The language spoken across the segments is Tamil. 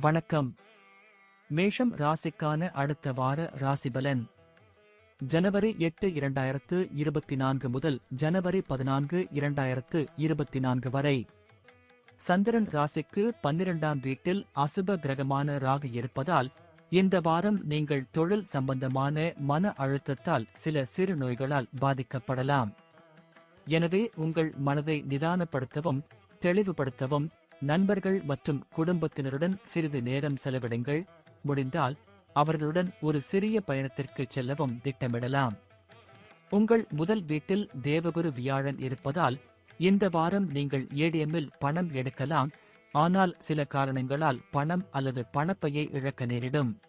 வணக்கம். மேஷம் ராசிக்கான அடுத்த வார ராசிபலன். ஜனவரி எட்டு இரண்டாயிரத்து இருபத்தி நான்கு முதல் ஜனவரி பதினான்கு இரண்டாயிரத்து இருபத்தி நான்கு வரை. சந்திரன் ராசிக்கு பன்னிரண்டாம் வீட்டில் அசுப கிரகமான ராகு இருப்பதால் இந்த வாரம் நீங்கள் தொழில் சம்பந்தமான மன அழுத்தத்தால் சில சிறு நோய்களால் பாதிக்கப்படலாம். எனவே உங்கள் மனதை நிதானப்படுத்தவும் தெளிவுபடுத்தவும் நண்பர்கள் மற்றும் குடும்பத்தினருடன் சிறிது நேரம் செலவிடுங்கள். முடிந்தால் அவர்களுடன் ஒரு சிறிய பயணத்திற்கு செல்லவும் திட்டமிடலாம். உங்கள் முதல் வீட்டில் தேவகுரு வியாழன் இருப்பதால் இந்த வாரம் நீங்கள் ஏடிஎம்மில் பணம் எடுக்கலாம். ஆனால் சில காரணங்களால் பணம் அல்லது பணப்பையை இழக்க நேரிடும்.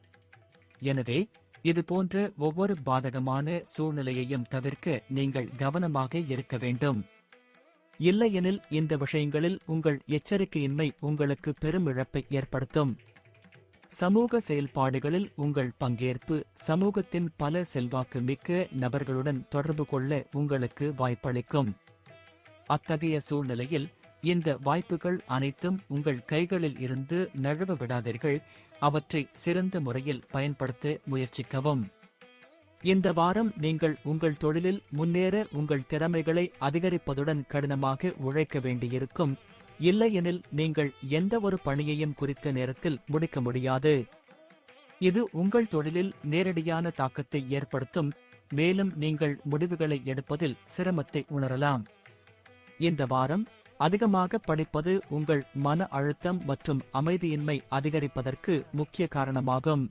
எனவே இது போன்ற ஒவ்வொரு பாதகமான சூழ்நிலையையும் தவிர்க்க நீங்கள் கவனமாக இருக்க வேண்டும். இல்லையெனில் இந்த விஷயங்களில் உங்கள் எச்சரிக்கையின்மை உங்களுக்கு பெரும் இழப்பை ஏற்படுத்தும். சமூக செயல்பாடுகளில் உங்கள் பங்கேற்பு சமூகத்தின் பல செல்வாக்கு மிக்க நபர்களுடன் தொடர்பு கொள்ள உங்களுக்கு வாய்ப்பளிக்கும். அத்தகைய சூழ்நிலையில் இந்த வாய்ப்புகள் அனைத்தும் உங்கள் கைகளில் இருந்து நழுவ விடாதீர்கள். அவற்றை சிறந்த முறையில் பயன்படுத்த முயற்சிக்கவும். இந்த வாரம் நீங்கள் உங்கள் தொழிலில் முன்னேற உங்கள் திறமைகளை அதிகரிப்பதுடன் கடினமாக உழைக்க வேண்டியிருக்கும். இல்லையெனில் நீங்கள் எந்த ஒரு பணியையும் குறித்த நேரத்தில் முடிக்க முடியாது. இது உங்கள் தொழிலில் நேரடியான தாக்கத்தை ஏற்படுத்தும். மேலும் நீங்கள் முடிவுகளை எடுப்பதில் சிரமத்தை உணரலாம். இந்த வாரம் அதிகமாக படிப்பது உங்கள் மன அழுத்தம் மற்றும் அமைதியின்மை அதிகரிப்பதற்கு முக்கிய காரணமாகும்.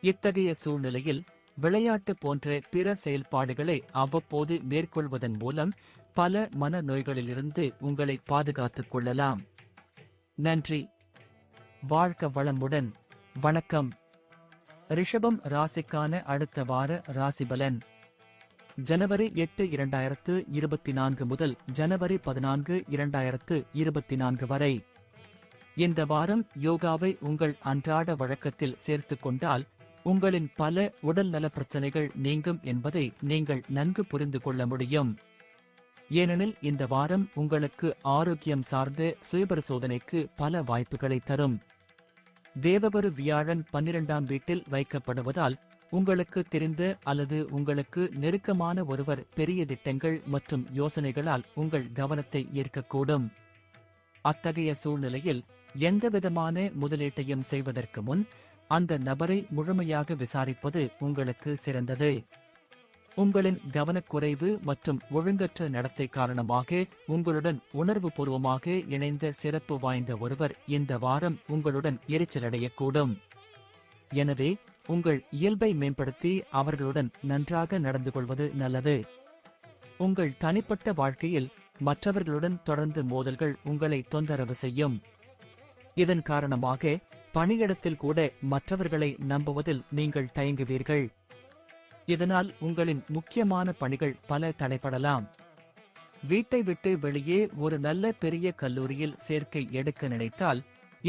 இத்தகைய சூழ்நிலையில் விளையாட்டு போன்ற பிற செயல்பாடுகளை அவ்வப்போது மேற்கொள்வதன் மூலம் பல மன நோய்களிலிருந்து உங்களை பாதுகாத்துக் கொள்ளலாம். நன்றி. வாழ்க்க வளமுடன். வணக்கம். ரிஷபம் ராசிக்கான அடுத்த வார ராசிபலன். ஜனவரி எட்டு இரண்டாயிரத்து இருபத்தி நான்கு முதல் ஜனவரி பதினான்கு இரண்டாயிரத்து இருபத்தி நான்கு வரை. இந்த வாரம் யோகாவை உங்கள் அன்றாட வழக்கத்தில் சேர்த்துக் கொண்டால் உங்களின் பல உடல்நல பிரச்சனைகள் நீங்கும் என்பதை நீங்கள் நன்கு புரிந்து கொள்ள முடியும். ஏனெனில் இந்த வாரம் உங்களுக்கு ஆரோக்கியம் சார்ந்த சுயபரிசோதனைக்கு பல வாய்ப்புகளை தரும். தேவகுரு வியாழன் பன்னிரெண்டாம் வீட்டில் வைக்கப்படுவதால் உங்களுக்கு தெரிந்த அல்லது உங்களுக்கு நெருக்கமான ஒருவர் பெரிய திட்டங்கள் மற்றும் யோசனைகளால் உங்கள் கவனத்தை ஈர்க்கக்கூடும். அத்தகைய சூழ்நிலையில் எந்தவிதமான முதலீட்டையும் செய்வதற்கு முன் அந்த நபரை முழுமையாக விசாரிப்பது உங்களுக்கு சிறந்தது. உங்களின் கவனக்குறைவு மற்றும் ஒழுங்கற்ற நடத்தை காரணமாக உங்களுடன் உணர்வுபூர்வமாக இணைந்த சிறப்பு வாய்ந்த ஒருவர் இந்த வாரம் உங்களுடன் எரிச்சலடையக்கூடும். எனவே உங்கள் இயல்பை மேம்படுத்தி அவர்களுடன் நன்றாக நடந்து கொள்வது நல்லது. உங்கள் தனிப்பட்ட வாழ்க்கையில் மற்றவர்களுடன் தொடர்ந்து மோதல்கள் உங்களை தொந்தரவு செய்யும். இதன் காரணமாக பணியிடத்தில் கூட மற்றவர்களை நம்புவதில் நீங்கள் தயங்குவீர்கள். இதனால் உங்களின் முக்கியமான பணிகள் பல தடைப்படலாம் வீட்டை விட்டு வெளியே ஒரு நல்ல பெரிய கல்லூரியில் சேர்க்கை எடுக்க நினைத்தால்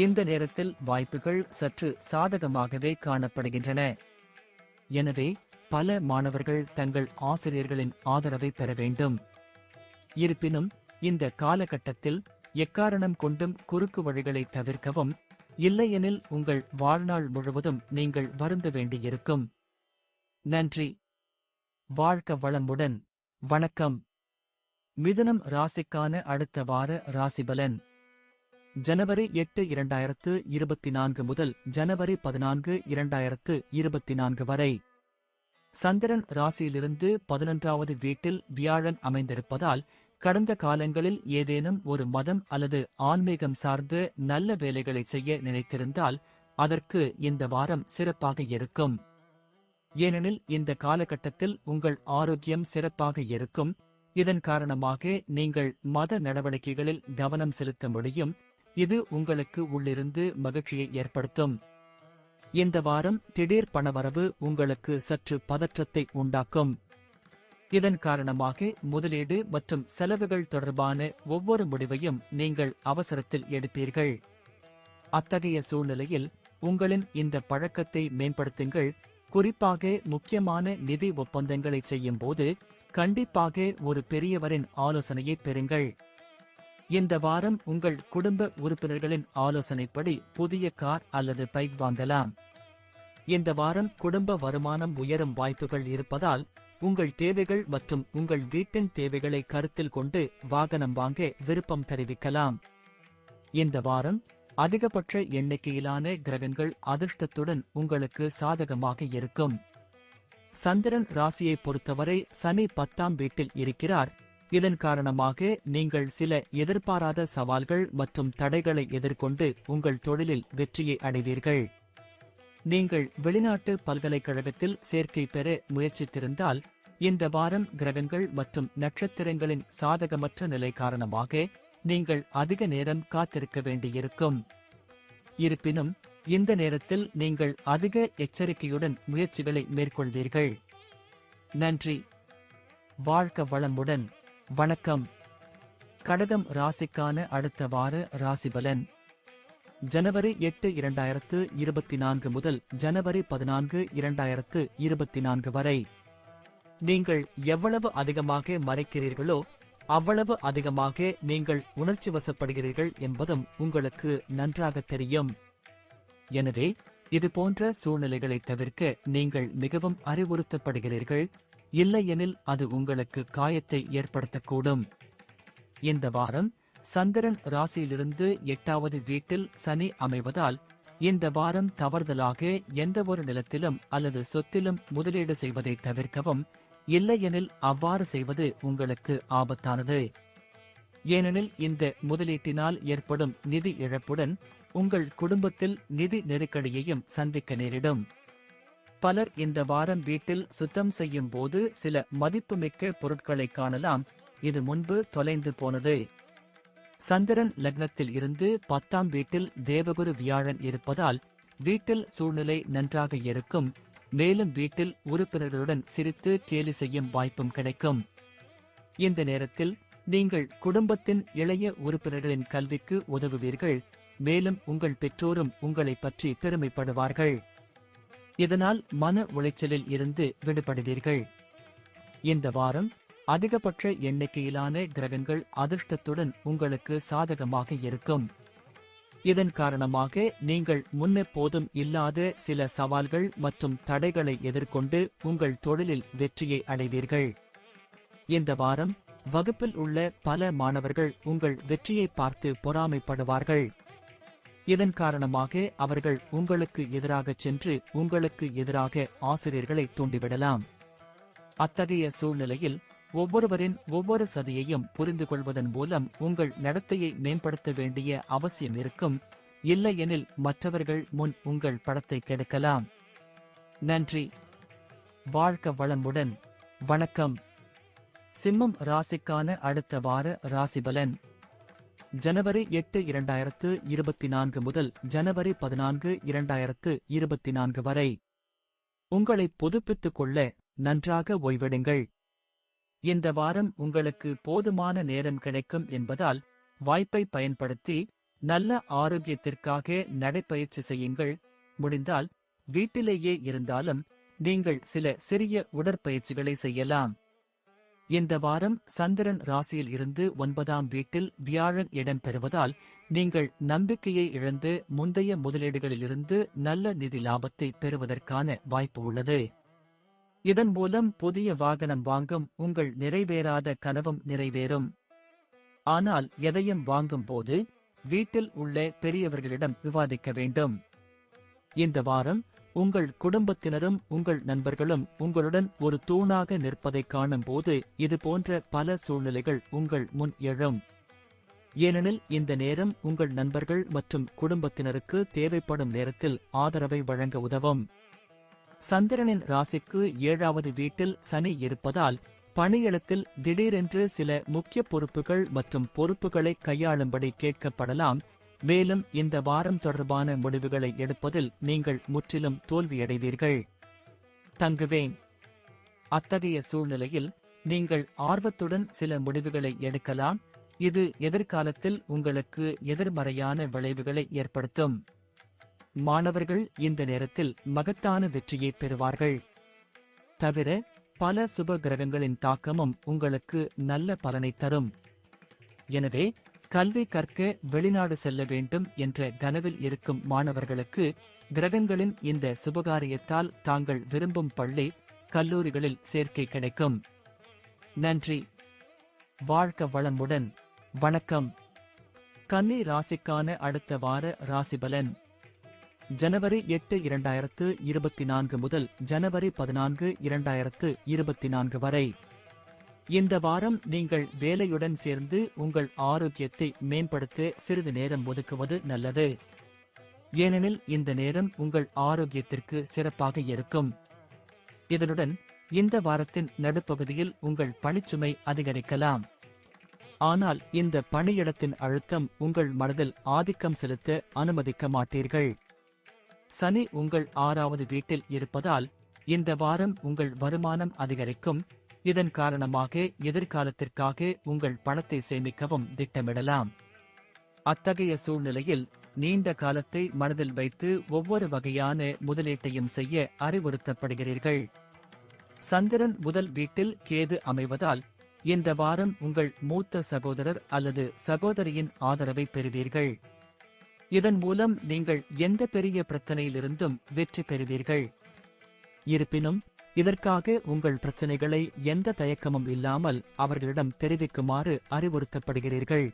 இந்த நேரத்தில் வாய்ப்புகள் சற்று சாதகமாகவே காணப்படுகின்றன. எனவே பல மாணவர்கள் தங்கள் ஆசிரியர்களின் ஆதரவை பெற வேண்டும். இருப்பினும் இந்த காலகட்டத்தில் எக்காரணம் கொண்டும் குறுக்கு வழிகளை தவிர்க்கவும் இல்லையெனில் உங்கள் வாழ்நாள் முழுவதும் நீங்கள் வருந்த வேண்டியிருக்கும். நன்றி. வாழ்க்க வளமுடன். வணக்கம். மிதுனம் ராசிக்கான அடுத்த வார ராசிபலன். ஜனவரி எட்டு இரண்டாயிரத்து இருபத்தி நான்கு முதல் ஜனவரி பதினான்கு இரண்டாயிரத்து இருபத்தி நான்கு வரை. சந்திரன் ராசியிலிருந்து பதினொன்றாவது வீட்டில் வியாழன் அமைந்திருப்பதால் கடந்த காலங்களில் ஏதேனும் ஒரு மதம் அல்லது ஆன்மீகம் சார்ந்து நல்ல வேலைகளை செய்ய நினைத்திருந்தால் அதற்கு இந்த வாரம் சிறப்பாக இருக்கும். ஏனெனில் இந்த காலகட்டத்தில் உங்கள் ஆரோக்கியம் சிறப்பாக இருக்கும். இதன் காரணமாக நீங்கள் மத நடவடிக்கைகளில் கவனம் செலுத்த முடியும். இது உங்களுக்கு உள்ளிருந்து மகிழ்ச்சியை ஏற்படுத்தும். இந்த வாரம் திடீர் பணவரவு உங்களுக்கு சற்று பதற்றத்தை உண்டாக்கும். இதன் காரணமாக முதலீடு மற்றும் செலவுகள் தொடர்பான ஒவ்வொரு முடிவையும் நீங்கள் அவசரத்தில் எடுப்பீர்கள். அத்தகைய சூழ்நிலையில் உங்களின் இந்த பழக்கத்தை மேம்படுத்துங்கள். குறிப்பாக முக்கியமான நிதி ஒப்பந்தங்களை செய்யும் போது கண்டிப்பாக ஒரு பெரியவரின் ஆலோசனையை பெறுங்கள். இந்த வாரம் உங்கள் குடும்ப உறுப்பினர்களின் ஆலோசனைப்படி புதிய கார் அல்லது பைக் வாங்கலாம். இந்த வாரம் குடும்ப வருமானம் உயரும் வாய்ப்புகள் இருப்பதால் உங்கள் தேவைகள் மற்றும் உங்கள் வீட்டின் தேவைகளை கருத்தில் கொண்டு வாகனம் வாங்க விருப்பம் தெரிவிக்கலாம். இந்த வாரம் அதிகபட்ச எண்ணிக்கையிலான கிரகங்கள் அதிர்ஷ்டத்துடன் உங்களுக்கு சாதகமாக இருக்கும். சந்திரன் ராசியை பொறுத்தவரை சனி பத்தாம் வீட்டில் இருக்கிறார். இதன் காரணமாக நீங்கள் சில எதிர்பாராத சவால்கள் மற்றும் தடைகளை எதிர்கொண்டு உங்கள் தொழிலில் வெற்றியை அடைவீர்கள். நீங்கள் வெளிநாட்டு பல்கலைக்கழகத்தில் சேர்க்கை பெற முயற்சித்திருந்தால் இந்த வாரம் கிரகங்கள் மற்றும் நட்சத்திரங்களின் சாதகமற்ற நிலை காரணமாக நீங்கள் அதிக நேரம் காத்திருக்க வேண்டியிருக்கும். இருப்பினும் இந்த நேரத்தில் நீங்கள் அதிக எச்சரிக்கையுடன் முயற்சிகளை மேற்கொள்வீர்கள். நன்றி. வாழ்க்க வளமுடன். வணக்கம். கடகம் ராசிக்கான அடுத்த வார ராசிபலன். ஜனவரி எட்டு இரண்டாயிரத்து இருபத்தி நான்கு முதல் ஜனவரி பதினான்கு இரண்டாயிரத்து இருபத்தி நான்கு வரை. நீங்கள் எவ்வளவு அதிகமாக மறைக்கிறீர்களோ அவ்வளவு அதிகமாக நீங்கள் உணர்ச்சி வசப்படுகிறீர்கள் என்பதும் உங்களுக்கு நன்றாக தெரியும். எனவே இது போன்ற சூழ்நிலைகளை தவிர்க்க நீங்கள் மிகவும் அறிவுறுத்தப்படுகிறீர்கள் இல்லையெனில் அது உங்களுக்கு காயத்தை ஏற்படுத்தக்கூடும். இந்த வாரம் சந்திரன் ராசியிலிருந்து எட்டாவது வீட்டில் சனி அமைவதால் இந்த வாரம் தவறுதலாக எந்தவொரு நிலத்திலும் அல்லது சொத்திலும் முதலீடு செய்வதை தவிர்க்கவும் இல்லையெனில் அவ்வாறு செய்வது உங்களுக்கு ஆபத்தானது. ஏனெனில் இந்த முதலீட்டினால் ஏற்படும் நிதி இழப்புடன் உங்கள் குடும்பத்தில் நிதி நெருக்கடியையும் சந்திக்க நேரிடும். பலர் இந்த வாரம் வீட்டில் சுத்தம் செய்யும் போது சில மதிப்புமிக்க பொருட்களை காணலாம். இது முன்பு தொலைந்து போனது. சந்திரன் லக்னத்தில் இருந்து பத்தாம் வீட்டில் தேவகுரு வியாழன் இருப்பதால் வீட்டில் சூழ்நிலை நன்றாக இருக்கும். மேலும் வீட்டில் உறுப்பினர்களுடன் சிரித்து கேலி செய்யும் வாய்ப்பும் கிடைக்கும். இந்த நேரத்தில் நீங்கள் குடும்பத்தின் இளைய உறுப்பினர்களின் கல்விக்கு உதவுவீர்கள். மேலும் உங்கள் பெற்றோரும் உங்களை பற்றி பெருமைப்படுவார்கள். இதனால் மன உளைச்சலில் இருந்து விடுபடுவீர்கள். இந்த வாரம் அதிகபட்ச எண்ணிக்கையிலான கிரகங்கள் அதிர்ஷ்டத்துடன் உங்களுக்கு சாதகமாக இருக்கும். இதன் காரணமாக நீங்கள் முன்னெப்போதும் இல்லாத சில சவால்கள் மற்றும் தடைகளை எதிர்கொண்டு உங்கள் தொழிலில் வெற்றியை அடைவீர்கள். இந்த வாரம் வகுப்பில் உள்ள பல மாணவர்கள் உங்கள் வெற்றியை பார்த்து பொறாமைப்படுவார்கள். இதன் காரணமாக அவர்கள் உங்களுக்கு எதிராக சென்று உங்களுக்கு எதிராக ஆசிரியர்களை தூண்டிவிடலாம். அத்தகைய சூழ்நிலையில் ஒவ்வொருவரின் ஒவ்வொரு சதியையும் புரிந்து கொள்வதன் மூலம் உங்கள் நடத்தையை மேம்படுத்த வேண்டிய அவசியம் இருக்கும். இல்லையெனில் மற்றவர்கள் முன் உங்கள் படத்தை கெடுக்கலாம். நன்றி. வாழ்க்க வளமுடன். வணக்கம். சிம்மம் ராசிக்கான அடுத்த வார ராசிபலன் ஜனவரி எட்டு இரண்டாயிரத்து இருபத்தி நான்கு முதல் ஜனவரி பதினான்கு இரண்டாயிரத்து இருபத்தி நான்கு வரை. உங்களை புதுப்பித்துக் கொள்ள நன்றாக ஓய்வெடுங்கள். இந்த வாரம் உங்களுக்கு போதுமான நேரம் கிடைக்கும் என்பதால் வாய்ப்பை பயன்படுத்தி நல்ல ஆரோக்கியத்திற்காக நடைப்பயிற்சி செய்யுங்கள். முடிந்தால் வீட்டிலேயே இருந்தாலும் நீங்கள் சில சிறிய உடற்பயிற்சிகளை செய்யலாம். இந்த வாரம் சந்திரன் ராசியில் இருந்து ஒன்பதாம் வீட்டில் வியாழன் இடம் பெறுவதால் நீங்கள் நம்பிக்கையை இழந்து முந்தைய முதலீடுகளிலிருந்து நல்ல நிதி லாபத்தை பெறுவதற்கான வாய்ப்பு உள்ளது. இதன் மூலம் புதிய வாகனம் வாங்கும் உங்கள் நிறைவேறாத கனவும் நிறைவேறும். ஆனால் எதையும் வாங்கும் போது வீட்டில் உள்ள பெரியவர்களிடம் விவாதிக்க வேண்டும். இந்த வாரம் உங்கள் குடும்பத்தினரும் உங்கள் நண்பர்களும் உங்களுடன் ஒரு தூணாக நிற்பதை காணும் போது இது போன்ற பல சூழ்நிலைகள் உங்கள் முன் எழும். ஏனெனில் இந்த நேரம் உங்கள் நண்பர்கள் மற்றும் குடும்பத்தினருக்கு தேவைப்படும் நேரத்தில் ஆதரவை வழங்க உதவும். சந்திரனின் ராசிக்கு ஏழாவது வீட்டில் சனி இருப்பதால் பணியிடத்தில் திடீரென்று சில முக்கிய பொறுப்புகள் மற்றும் பொறுப்புகளை கையாளும்படி கேட்கப்படலாம். மேலும் இந்த வாரம் தொடர்பான முடிவுகளை எடுப்பதில் நீங்கள் முற்றிலும் தோல்வியடைவீர்கள். தங்குவேன். அத்தகைய சூழ்நிலையில் நீங்கள் ஆர்வத்துடன் சில முடிவுகளை எடுக்கலாம். இது எதிர்காலத்தில் உங்களுக்கு எதிர்மறையான விளைவுகளை ஏற்படுத்தும். மாணவர்கள் இந்த நேரத்தில் மகத்தான வெற்றியை பெறுவார்கள். தவிர பல சுப கிரகங்களின் தாக்கமும் உங்களுக்கு நல்ல பலனை தரும். எனவே கல்வி கற்க வெளிநாடு செல்ல வேண்டும் என்ற கனவில் இருக்கும் மாணவர்களுக்கு கிரகங்களின் இந்த சுபகாரியத்தால் தாங்கள் விரும்பும் பள்ளி கல்லூரிகளில் சேர்க்கை கிடைக்கும். நன்றி. வாழ்க்க வளமுடன். வணக்கம். கன்னி ராசிக்கான அடுத்த வார ராசிபலன். ஜனவரி எட்டு இரண்டாயிரத்து இருபத்தி நான்கு முதல் ஜனவரி பதினான்கு இரண்டாயிரத்து இருபத்தி நான்கு வரை. இந்த வாரம் நீங்கள் வேலையுடன் சேர்ந்து உங்கள் ஆரோக்கியத்தை மேம்படுத்த சிறிது நேரம் ஒதுக்குவது நல்லது. ஏனெனில் இந்த நேரம் உங்கள் ஆரோக்கியத்திற்கு சிறப்பாக இருக்கும். இதனுடன் இந்த வாரத்தின் நடுப்பகுதியில் உங்கள் பணிச்சுமை அதிகரிக்கலாம். ஆனால் இந்த பணியிடத்தின் அழுத்தம் உங்கள் மனதில் ஆதிக்கம் செலுத்த அனுமதிக்க மாட்டீர்கள். சனி உங்கள் ஆறாவது வீட்டில் இருப்பதால் இந்த வாரம் உங்கள் வருமானம் அதிகரிக்கும். இதன் காரணமாக எதிர்காலத்திற்காக உங்கள் பணத்தை சேமிக்கவும் திட்டமிடலாம். அத்தகைய சூழ்நிலையில் நீண்ட காலத்தை மனதில் வைத்து ஒவ்வொரு வகையான முதலீட்டையும் செய்ய அறிவுறுத்தப்படுகிறீர்கள். சந்திரன் முதல் வீட்டில் கேது அமைவதால் இந்த வாரம் உங்கள் மூத்த சகோதரர் அல்லது சகோதரியின் ஆதரவை பெறுவீர்கள். இதன் மூலம் நீங்கள் எந்த பெரிய பிரச்சனையிலிருந்தும் வெற்றி பெறுவீர்கள். இருப்பினும் இதற்காக உங்கள் பிரச்சனைகளை எந்த தயக்கமும் இல்லாமல் அவர்களிடம் தெரிவிக்குமாறு அறிவுறுத்தப்படுகிறீர்கள்.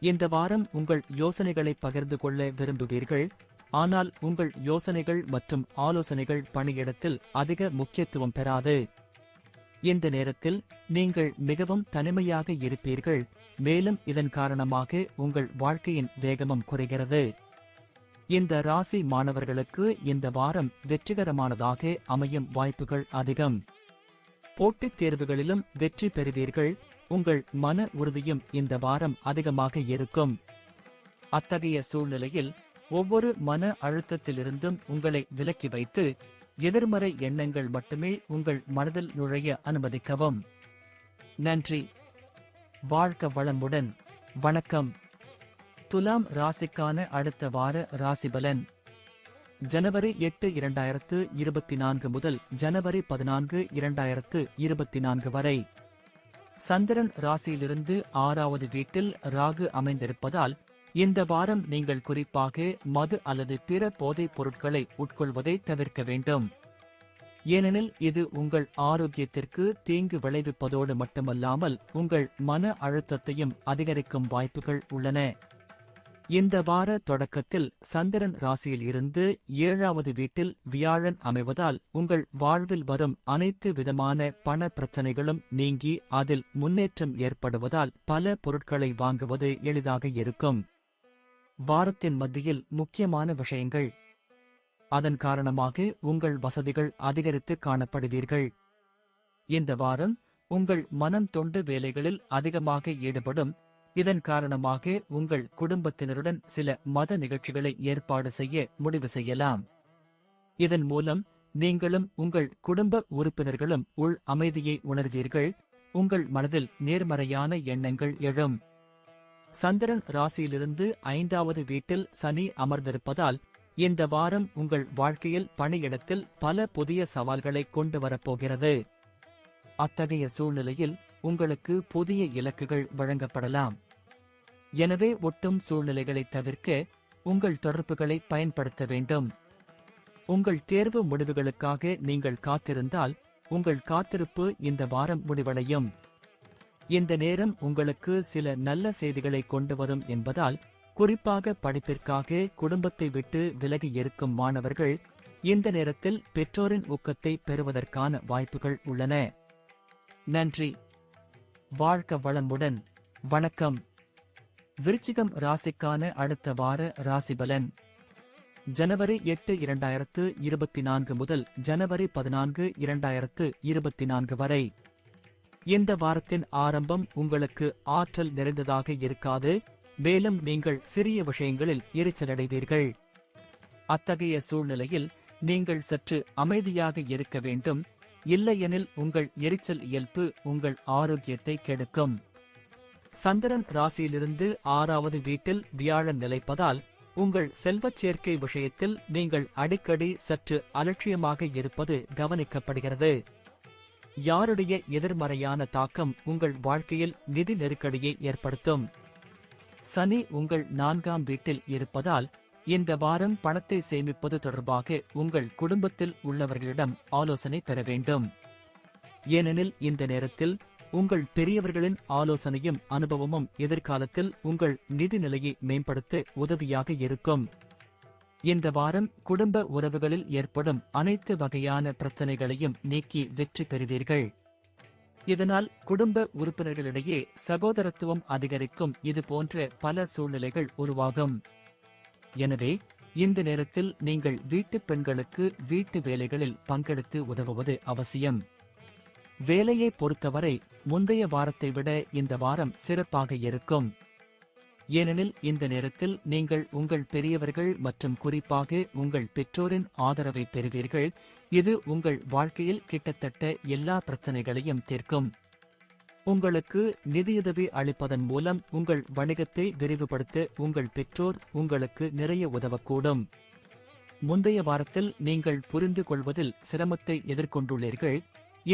இந்த வாரம் உங்கள் யோசனைகளை பகிர்ந்து கொள்ள விரும்புவீர்கள். ஆனால் உங்கள் யோசனைகள் மற்றும் ஆலோசனைகள் பணியிடத்தில் அதிக முக்கியத்துவம் பெறாது. இந்த நேரத்தில் நீங்கள் மிகவும் தனிமையாக இருப்பீர்கள். மேலும் இதன் காரணமாக உங்கள் வாழ்க்கையின் வேகமும் குறைகிறது. இந்த ராசி மாணவர்களுக்கு இந்த வாரம் வெற்றிகரமானதாக அமையும் வாய்ப்புகள் அதிகம். போட்டித் தேர்வுகளிலும் வெற்றி பெறுவீர்கள். உங்கள் மன உறுதியும் இந்த வாரம் அதிகமாக இருக்கும். அத்தகைய சூழ்நிலையில் ஒவ்வொரு மன அழுத்தத்திலிருந்தும் உங்களை விலக்கி வைத்து எதிர்மறை எண்ணங்கள் மட்டுமே உங்கள் மனதில் நுழைய அனுமதிக்கவும். நன்றி. வாழ்க்க வளமுடன். வணக்கம். துலாம் ராசிக்கான அடுத்த வார ராசிபலன். ஜனவரி எட்டு இரண்டாயிரத்து இருபத்தி நான்கு முதல் ஜனவரி பதினான்கு இரண்டாயிரத்து இருபத்தி நான்கு வரை. சந்திரன் ராசியிலிருந்து ஆறாவது வீட்டில் ராகு அமைந்திருப்பதால் இந்த வாரம் நீங்கள் குறிப்பாக மது அல்லது பிற போதைப் பொருட்களை உட்கொள்வதை தவிர்க்க வேண்டும். ஏனெனில் இது உங்கள் ஆரோக்கியத்திற்கு தீங்கு விளைவிப்பதோடு மட்டுமல்லாமல் உங்கள் மன அழுத்தத்தையும் அதிகரிக்கும் வாய்ப்புகள் உள்ளன. இந்த வார தொடக்கத்தில் சந்திரன் ராசியில் இருந்து ஏழாவது வீட்டில் வியாழன் அமைவதால் உங்கள் வாழ்வில் வரும் அனைத்து விதமான பண பிரச்சனைகளும் நீங்கி அதில் முன்னேற்றம் ஏற்படுவதால் பல பொருட்களை வாங்குவது எளிதாக இருக்கும். வாரத்தின் மத்தியில் முக்கியமான விஷயங்கள். அதன் காரணமாக உங்கள் வசதிகள் அதிகரித்து காணப்படுவீர்கள். இந்த வாரம் உங்கள் மனம் தொண்டு வேலைகளில் அதிகமாக ஈடுபடும். இதன் காரணமாக உங்கள் குடும்பத்தினருடன் சில மத நிகழ்ச்சிகளை ஏற்பாடு செய்ய முடிவு செய்யலாம். இதன் மூலம் நீங்களும் உங்கள் குடும்ப உறுப்பினர்களும் உள் அமைதியை உணர்வீர்கள். உங்கள் மனதில் நேர்மறையான எண்ணங்கள் எழும். சந்திரன் ராசியிலிருந்து ஐந்தாவது வீட்டில் சனி அமர்ந்திருப்பதால் இந்த வாரம் உங்கள் வாழ்க்கையில் பணியிடத்தில் பல புதிய சவால்களை கொண்டு வரப்போகிறது. அத்தகைய சூழ்நிலையில் உங்களுக்கு புதிய இலக்குகள் வழங்கப்படலாம். எனவே ஒட்டும் சூழ்நிலைகளை தவிர்க்க உங்கள் தொடர்புகளை பயன்படுத்த வேண்டும். உங்கள் தேர்வு முடிவுகளுக்காக நீங்கள் காத்திருந்தால் உங்கள் காத்திருப்பு இந்த வாரம் முடிவடையும். இந்த நேரம் உங்களுக்கு சில நல்ல செய்திகளை கொண்டு வரும் என்பதால் குறிப்பாக படிப்பிற்காக குடும்பத்தை விட்டு விலகி இருக்கும் மாணவர்கள் இந்த நேரத்தில் பெற்றோரின் ஊக்கத்தை பெறுவதற்கான வாய்ப்புகள் உள்ளன. நன்றி. வாழ்க்க வளமுடன். வணக்கம். விருச்சிகம் ராசிக்கான அடுத்த வார ராசிபலன் ஜனவரி எட்டு இரண்டாயிரத்து இருபத்தி நான்கு முதல் ஜனவரி பதினான்கு இரண்டாயிரத்து இருபத்தி நான்கு வரை. இந்த வாரத்தின் ஆரம்பம் உங்களுக்கு ஆற்றல் நிறைந்ததாக இருக்காது. மேலும் நீங்கள் சிறிய விஷயங்களில் எரிச்சலடைவீர்கள். அத்தகைய சூழ்நிலையில் நீங்கள் சற்று அமைதியாக இருக்க வேண்டும். இல்லையெனில் உங்கள் எரிச்சல் இயல்பு உங்கள் ஆரோக்கியத்தை கெடுக்கும். சந்திரன் ராசியிலிருந்து ஆறாவது வீட்டில் வியாழன் நிலைப்பதால் உங்கள் செல்வச் சேர்க்கை விஷயத்தில் நீங்கள் அடிக்கடி சற்று அலட்சியமாக இருப்பது கவனிக்கப்படுகிறது. யாருடைய எதிர்மறையான தாக்கம் உங்கள் வாழ்க்கையில் நிதி நெருக்கடியை ஏற்படுத்தும்? சனி உங்கள் நான்காம் வீட்டில் இருப்பதால் இந்த வாரம் பணத்தை சேமிப்பது தொடர்பாக உங்கள் குடும்பத்தில் உள்ளவர்களிடம் ஆலோசனை பெற வேண்டும். ஏனெனில் இந்த நேரத்தில் உங்கள் பெரியவர்களின் ஆலோசனையும் அனுபவமும் எதிர்காலத்தில் உங்கள் நிதி நிலையை மேம்படுத்த உதவியாக இருக்கும். இந்த வாரம் குடும்ப உறவுகளில் ஏற்படும் அனைத்து வகையான பிரச்சனைகளையும் நீக்கி வெற்றி பெறுவீர்கள். இதனால் குடும்ப உறுப்பினர்களிடையே சகோதரத்துவம் அதிகரிக்கும் இது போன்ற பல சூழ்நிலைகள் உருவாகும். எனவே இந்த நேரத்தில் நீங்கள் வீட்டுப் பெண்களுக்கு வீட்டு வேலைகளில் பங்கெடுத்து உதவுவது அவசியம். வேலையை பொறுத்தவரை முந்தைய வாரத்தை விட இந்த வாரம் சிறப்பாக இருக்கும். ஏனெனில் இந்த நேரத்தில் நீங்கள் உங்கள் பெரியவர்கள் மற்றும் குறிப்பாக உங்கள் பெற்றோரின் ஆதரவை பெறுவீர்கள். இது உங்கள் வாழ்க்கையில் கிட்டத்தட்ட எல்லா பிரச்சனைகளையும் தீர்க்கும். உங்களுக்கு நிதியுதவி அளிப்பதன் மூலம் உங்கள் வணிகத்தை விரிவுபடுத்த உங்கள் பெற்றோர் உங்களுக்கு நிறைய உதவக்கூடும். முந்தைய வாரத்தில் நீங்கள் புரிந்து கொள்வதில் சிரமத்தை எதிர்கொண்டுள்ளீர்கள்.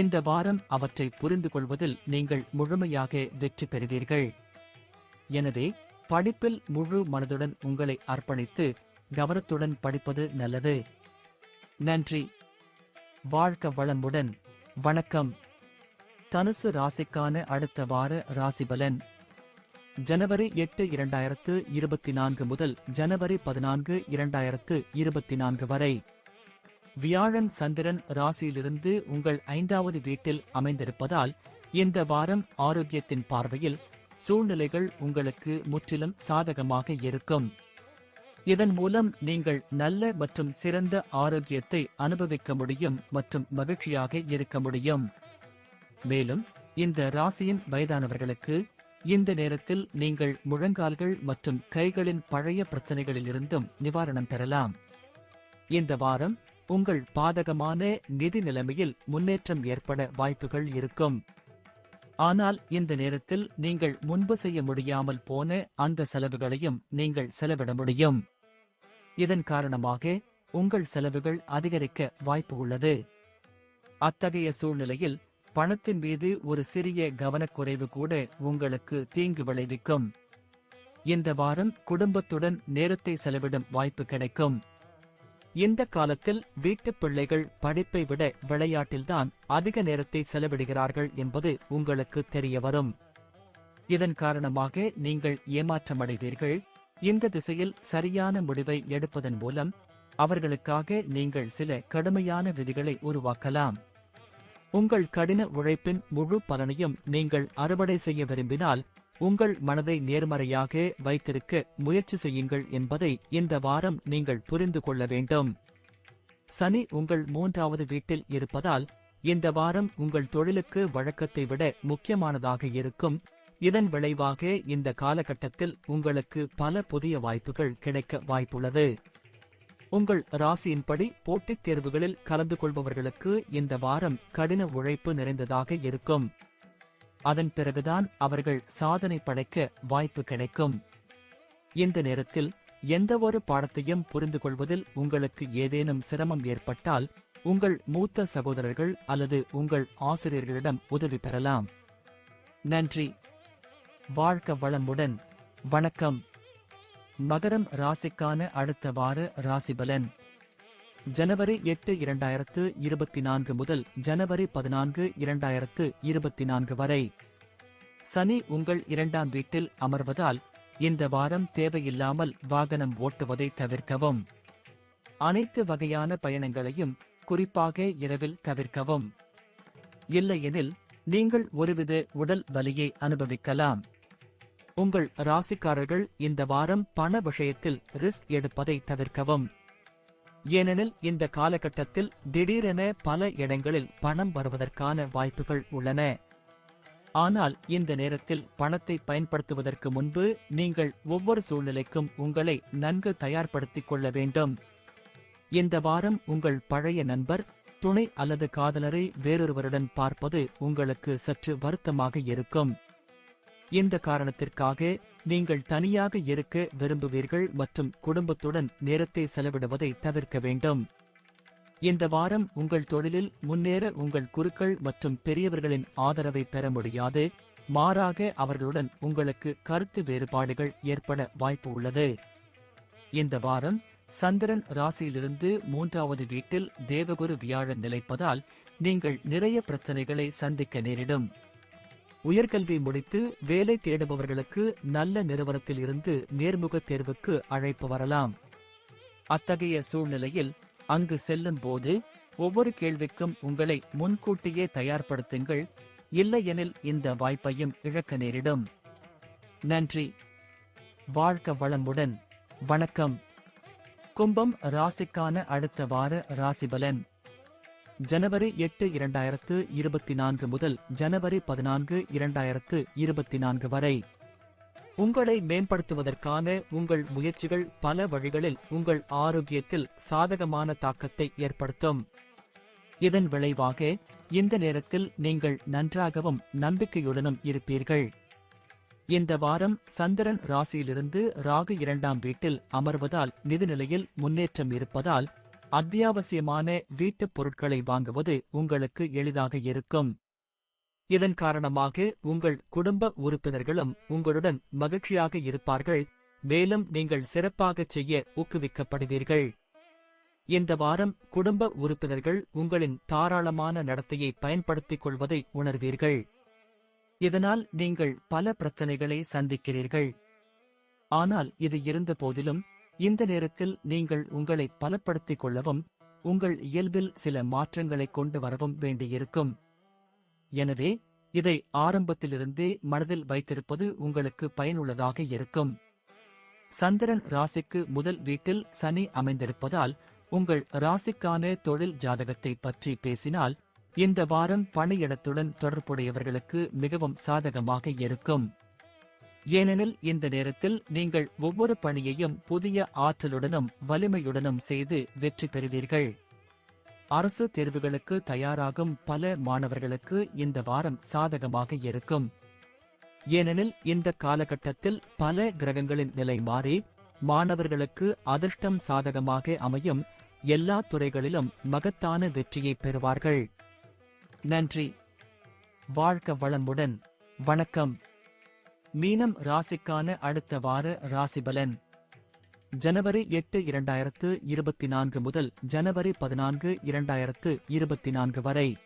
இந்த வாரம் அவற்றை புரிந்து கொள்வதில் நீங்கள் முழுமையாக வெற்றி பெறுவீர்கள். எனவே படிப்பில் முழு மனதுடன் உங்களை அர்ப்பணித்து கவனத்துடன் படிப்பது நல்லது. நன்றி. வாழ்க்க வளமுடன். வணக்கம். தனுசு ராசிக்கான அடுத்த வார ராசிபலன். ஜனவரி எட்டு இரண்டாயிரத்து இருபத்தி நான்கு முதல் ஜனவரி பதினான்கு இரண்டாயிரத்து இருபத்தி நான்கு வரை. வியாழன் சந்திரன் ராசியிலிருந்து உங்கள் ஐந்தாவது வீட்டில் அமைந்திருப்பதால் இந்த வாரம் ஆரோக்கியத்தின் பார்வையில் சூழ்நிலைகள் உங்களுக்கு முற்றிலும் சாதகமாக இருக்கும். இதன் மூலம் நீங்கள் நல்ல மற்றும் சிறந்த ஆரோக்கியத்தை அனுபவிக்க முடியும் மற்றும் மகிழ்ச்சியாக இருக்க முடியும். மேலும் இந்த ராசியின் வயதானவர்களுக்கு இந்த நேரத்தில் நீங்கள் முழங்கால்கள் மற்றும் கைகளின் பழைய பிரச்சனைகளிலிருந்தும் நிவாரணம் பெறலாம். இந்த வாரம் உங்கள் பாதகமான நிதி நிலைமையில் முன்னேற்றம் ஏற்பட வாய்ப்புகள் இருக்கும். ஆனால் இந்த நேரத்தில் நீங்கள் முன்பு செய்ய முடியாமல் போன அந்த செலவுகளையும் நீங்கள் செலவிட முடியும். இதன் காரணமாக உங்கள் செலவுகள் அதிகரிக்க வாய்ப்பு உள்ளது. அத்தகைய சூழ்நிலையில் பணத்தின் மீது ஒரு சிறிய கவனக்குறைவு கூட உங்களுக்கு தீங்கு விளைவிக்கும். இந்த வாரம் குடும்பத்துடன் நேரத்தை செலவிடும் வாய்ப்பு கிடைக்கும். இந்த காலத்தில் வீட்டுப் பிள்ளைகள் படிப்பை விட விளையாட்டில்தான் அதிக நேரத்தை செலவிடுகிறார்கள் என்பது உங்களுக்கு தெரிய வரும். இதன் காரணமாக நீங்கள் ஏமாற்றமடைவீர்கள். இந்த திசையில் சரியான முடிவை எடுப்பதன் மூலம் அவர்களுக்காக நீங்கள் சில கடுமையான விதிகளை உருவாக்கலாம். உங்கள் கடின உழைப்பின் முழு பலனையும் நீங்கள் அறுவடை செய்ய விரும்பினால் உங்கள் மனதை நேர்மறையாக வைத்திருக்க முயற்சி செய்யுங்கள் என்பதை இந்த வாரம் நீங்கள் புரிந்து கொள்ள வேண்டும். சனி உங்கள் மூன்றாவது வீட்டில் இருப்பதால் இந்த வாரம் உங்கள் தொழிலுக்கு வழக்கத்தை விட முக்கியமானதாக இருக்கும். இதன் விளைவாக இந்த காலகட்டத்தில் உங்களுக்கு பல புதிய வாய்ப்புகள் கிடைக்க வாய்ப்புள்ளது. உங்கள் ராசியின்படி போட்டித் தேர்வுகளில் கலந்து கொள்பவர்களுக்கு இந்த வாரம் கடின உழைப்பு நிறைந்ததாக இருக்கும். அதன் பிறகுதான் அவர்கள் சாதனை படைக்க வாய்ப்பு கிடைக்கும். இந்த நேரத்தில் எந்தவொரு பாடத்தையும் புரிந்து கொள்வதில் உங்களுக்கு ஏதேனும் சிரமம் ஏற்பட்டால் உங்கள் மூத்த சகோதரர்கள் அல்லது உங்கள் ஆசிரியர்களிடம் உதவி பெறலாம். நன்றி. வாழ்க்க வளமுடன். வணக்கம். மகரம் ராசிக்கான அடுத்த வார ராசிபலன். ஜனவரி எட்டு இரண்டாயிரத்து இருபத்தி நான்கு முதல் ஜனவரி பதினான்கு இரண்டாயிரத்து இருபத்தி நான்கு வரை. சனி உங்கள் இரண்டாம் வீட்டில் அமர்வதால் இந்த வாரம் தேவையில்லாமல் வாகனம் ஓட்டுவதை தவிர்க்கவும். அனைத்து வகையான பயணங்களையும் குறிப்பாக இரவில் தவிர்க்கவும். இல்லையெனில் நீங்கள் ஒருவித உடல் வலியை அனுபவிக்கலாம். உங்கள் ராசிக்காரர்கள் இந்த வாரம் பண விஷயத்தில் ரிஸ்க் எடுப்பதை தவிர்க்கவும். ஏனெனில் இந்த காலகட்டத்தில் திடீரென பல இடங்களில் பணம் வருவதற்கான வாய்ப்புகள் உள்ளன. ஆனால் இந்த நேரத்தில் பணத்தை பயன்படுத்துவதற்கு முன்பு நீங்கள் ஒவ்வொரு சூழ்நிலைக்கும் உங்களை நன்கு தயார்படுத்திக் கொள்ள வேண்டும். இந்த வாரம் உங்கள் பழைய நண்பர் துணை அல்லது காதலரை வேறொருவருடன் பார்ப்பது உங்களுக்கு சற்று வருத்தமாக இருக்கும். இந்த காரணத்திற்காக நீங்கள் தனியாக இருக்க விரும்புவீர்கள் மற்றும் குடும்பத்துடன் நேரத்தை செலவிடுவதை தவிர்க்க வேண்டும். இந்த வாரம் உங்கள் தொழிலில் முன்னேற உங்கள் குருக்கள் மற்றும் பெரியவர்களின் ஆதரவை பெற முடியாது. மாறாக அவர்களுடன் உங்களுக்கு கருத்து வேறுபாடுகள் ஏற்பட வாய்ப்பு உள்ளது. இந்த வாரம் சந்திரன் ராசியிலிருந்து மூன்றாவது வீட்டில் தேவகுரு வியாழன் நிலைப்பதால் நீங்கள் நிறைய பிரச்சனைகளை சந்திக்க நேரிடும். உயர்கல்வி முடித்து வேலை தேடுபவர்களுக்கு நல்ல நிறுவனத்தில் இருந்து நேர்முக தேர்வுக்கு அழைப்பு வரலாம். அத்தகைய சூழ்நிலையில் அங்கு செல்லும் போது ஒவ்வொரு கேள்விக்கும் உங்களை முன்கூட்டியே தயார்படுத்துங்கள் இல்லையெனில் இந்த வாய்ப்பையும் இழக்க நேரிடும். நன்றி. வாழ்க்க வளமுடன். வணக்கம். கும்பம் ராசிக்கான அடுத்த வார ராசிபலன். ஜனவரி எட்டு இரண்டாயிரத்து இருபத்தி நான்கு முதல் ஜனவரி பதினான்கு இரண்டாயிரத்து இருபத்தி நான்கு வரை. உங்களை மேம்படுத்துவதற்கான உங்கள் முயற்சிகள் பல வழிகளில் உங்கள் ஆரோக்கியத்தில் சாதகமான தாக்கத்தை ஏற்படுத்தும். இதன் விளைவாக இந்த நேரத்தில் நீங்கள் நன்றாகவும் நம்பிக்கையுடனும் இருப்பீர்கள். இந்த வாரம் சந்திரன் ராசியிலிருந்து ராகு இரண்டாம் வீட்டில் அமர்வதால் நிதிநிலையில் முன்னேற்றம் இருப்பதால் அத்தியாவசியமான வீட்டுப் பொருட்களை வாங்குவது உங்களுக்கு எளிதாக இருக்கும். இதன் காரணமாக உங்கள் குடும்ப உறுப்பினர்களும் உங்களுடன் மகிழ்ச்சியாக இருப்பார்கள். மேலும் நீங்கள் சிறப்பாகச் செய்ய ஊக்குவிக்கப்படுவீர்கள். இந்த வாரம் குடும்ப உறுப்பினர்கள் உங்களின் தாராளமான நடத்தையை பயன்படுத்திக் கொள்வதை உணர்வீர்கள். இதனால் நீங்கள் பல பிரச்சனைகளை சந்திக்கிறீர்கள். ஆனால் இது இருந்த போதிலும் இந்த நேரத்தில் நீங்கள் உங்களை பலப்படுத்திக் கொள்ளவும் உங்கள் இயல்பில் சில மாற்றங்களை கொண்டு வரவும் வேண்டியிருக்கும். எனவே இதை ஆரம்பத்திலிருந்தே மனதில் வைத்திருப்பது உங்களுக்கு பயனுள்ளதாக இருக்கும். சந்திரன் ராசிக்கு முதல் வீட்டில் சனி அமைந்திருப்பதால் உங்கள் ராசிக்கான தொழில் ஜாதகத்தை பற்றி பேசினால் இந்த வாரம் பணியிடத்துடன் தொடர்புடையவர்களுக்கு மிகவும் சாதகமாக இருக்கும். ஏனெனில் இந்த நேரத்தில் நீங்கள் ஒவ்வொரு பணியையும் புதிய ஆற்றலுடனும் வலிமையுடனும் செய்து வெற்றி பெறுவீர்கள். அரசு தேர்வுகளுக்கு தயாராகும் பல மாணவர்களுக்கு இந்த வாரம் சாதகமாக இருக்கும். ஏனெனில் இந்த காலகட்டத்தில் பல கிரகங்களின் நிலை மாறி மாணவர்களுக்கு அதிர்ஷ்டம் சாதகமாக அமையும் எல்லா துறைகளிலும் மகத்தான வெற்றியை பெறுவார்கள். நன்றி. வாழ்க்க வளமுடன். வணக்கம். மீனம் ராசிக்கான அடுத்த வார ராசிபலன். ஜனவரி எட்டு இரண்டாயிரத்து இருபத்தி நான்கு முதல் ஜனவரி பதினான்கு இரண்டாயிரத்து இருபத்தி நான்கு வரை.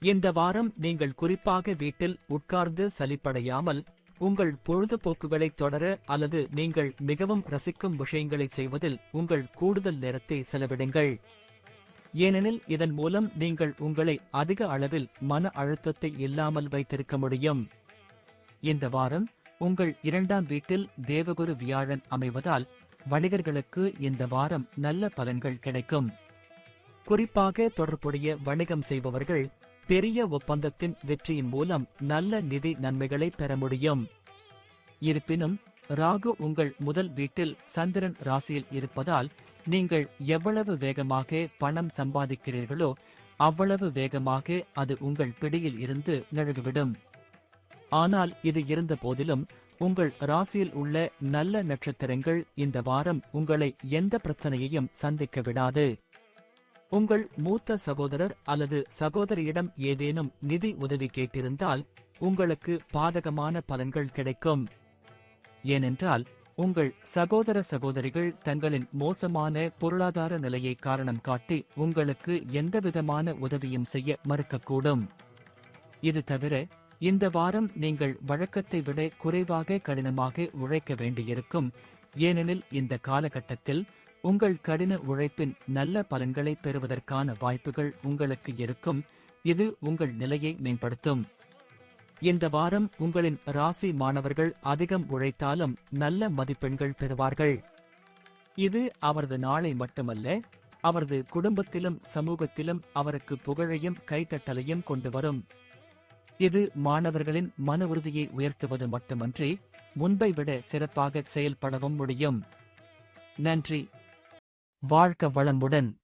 இந்த வாரம் நீங்கள் குறிப்பாக வீட்டில் உட்கார்ந்து சலிப்படையாமல் உங்கள் பொழுதுபோக்குகளை தொடர அல்லது நீங்கள் மிகவும் ரசிக்கும் விஷயங்களை செய்வதில் உங்கள் கூடுதல் நேரத்தை செலவிடுங்கள். ஏனெனில் இதன் மூலம் நீங்கள் உங்களை அதிக அளவில் மன அழுத்தத்தை இல்லாமல் வைத்திருக்க முடியும். இந்த வாரம் உங்கள் இரண்டாம் வீட்டில் தேவகுரு வியாழன் அமைவதால் வணிகர்களுக்கு இந்த வாரம் நல்ல பலன்கள் கிடைக்கும். குறிப்பாக தொடர்புடைய வணிகம் செய்பவர்கள் பெரிய ஒப்பந்தத்தின் வெற்றியின் மூலம் நல்ல நிதி நன்மைகளை பெற முடியும். இருப்பினும் ராகு உங்கள் முதல் வீட்டில் சந்திரன் ராசியில் இருப்பதால் நீங்கள் எவ்வளவு வேகமாக பணம் சம்பாதிக்கிறீர்களோ அவ்வளவு வேகமாக அது உங்கள் பிடியில் இருந்து நழுவிவிடும். ஆனால் இது இருந்த போதிலும் உங்கள் ராசியில் உள்ள நல்ல நட்சத்திரங்கள் இந்த வாரம் உங்களை எந்த பிரச்சனையையும் சந்திக்க விடாது. உங்கள் மூத்த சகோதரர் அல்லது சகோதரியிடம் ஏதேனும் நிதி உதவி கேட்டிருந்தால் உங்களுக்கு பாதகமான பலன்கள் கிடைக்கும். ஏனென்றால் உங்கள் சகோதர சகோதரிகள் தங்களின் மோசமான பொருளாதார நிலையை காரணம் காட்டி உங்களுக்கு எந்தவிதமான உதவியும் செய்ய மறுக்கக்கூடும். இது தவிர இந்த வாரம் நீங்கள் வழக்கத்தை விட குறைவாக கடினமாக உழைக்க வேண்டியிருக்கும். ஏனெனில் இந்த காலகட்டத்தில் உங்கள் கடின உழைப்பின் நல்ல பலன்களை பெறுவதற்கான வாய்ப்புகள் உங்களுக்கு இருக்கும். இது உங்கள் நிலையை மேம்படுத்தும். இந்த வாரம் உங்களின் ராசி மாணவர்கள் அதிகம் உழைத்தாலும் நல்ல மதிப்பெண்கள் பெறுவார்கள். இது அவரது நாளை மட்டுமல்ல அவரது குடும்பத்திலும் சமூகத்திலும் அவருக்கு புகழையும் கைத்தட்டலையும் கொண்டு வரும். இது மாணவர்களின் மன உறுதியை உயர்த்துவது மட்டுமன்றி முன்பை விட சிறப்பாக செயல்படவும் முடியும். நன்றி. வாழ்க்க வளமுடன்.